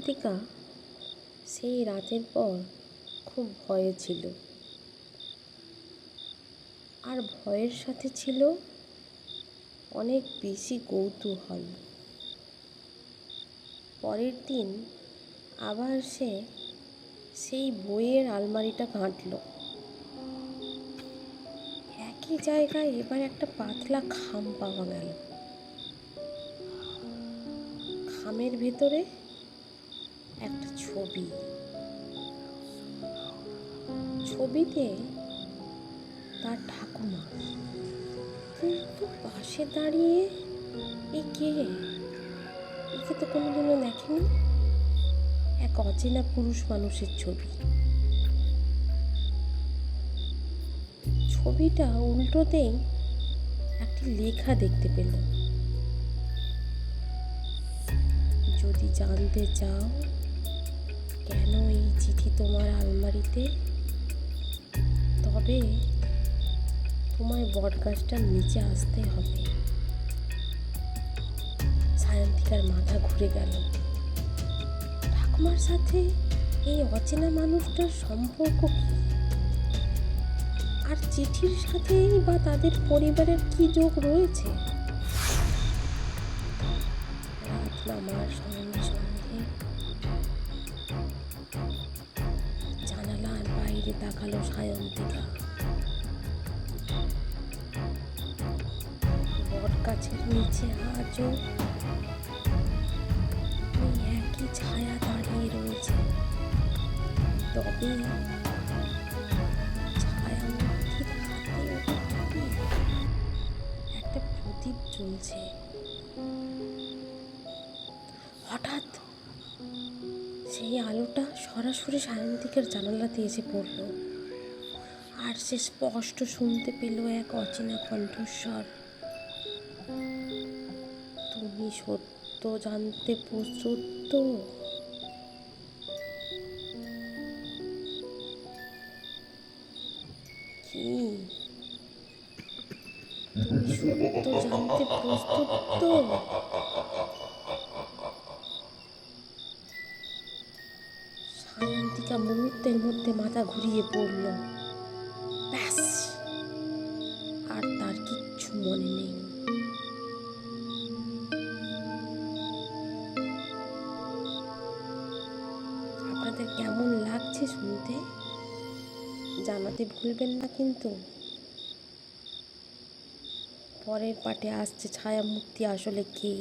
সায়ন্তিকা সেই রাতের পর খুব ভয়ে ছিল। আর ভয়ের সাথে ছিল অনেক বেশি কৌতূহল। পরের দিন আবার সে সেই বইয়ের আলমারিটা ঘাঁটল। একই জায়গায় এবার একটা পাতলা খাম পাওয়া গেল। খামের ভেতরে একটা ছবি। ছবিতে তার ঠাকুমা কিন্তু পাশে দাঁড়িয়ে এ কে একে তো কোনোদিনও দেখেনি, এক অচেনা পুরুষ মানুষের ছবি। ছবিটা উল্টোতেই একটি লেখা দেখতে পেলাম। যদি জানতে চাও চিঠি তোমার আলমারিতে। তবে তোমায় বটগাছটার নিচে আসতে হবে। সায়ন্তিকার মাথা ঘুরে গেল। ঠাকুমার সাথে এই অচেনা মানুষটার সম্পর্ক কি? আর চিঠির সাথেই বা তাদের পরিবারের কি যোগ রয়েছে? রাত নামার সঙ্গে সঙ্গে জানালার বাইরে তাকালো সায়ন্তিকা। বট গাছের নিচে আজও ওই একই ছায়া দাঁড়িয়ে রয়েছে। তবে একটা প্রদীপ জ্বলছে। হঠাৎ সেই আলোটা সরাসরি সায়ন্তিকের জানালাতে এসে পড়ল। আর সে স্পষ্ট শুনতে পেল এক অচেনা কণ্ঠস্বর। তুমি সত্য জানতে প্রস্তুত তো? কি? তুমি সত্য জানতে প্রস্তুত তো? সায়ন্তিকা মুহূর্তের মধ্যে মাথা ঘুরিয়ে পড়ল ব্যাস, আর তার কিচ্ছু মনে নেই। আপনাদের কেমন লাগছে শুনতে? জানাতে ভুলবেন না কিন্তু। পরের পাটে আসছে ছায়া মুক্তি আসলে কে?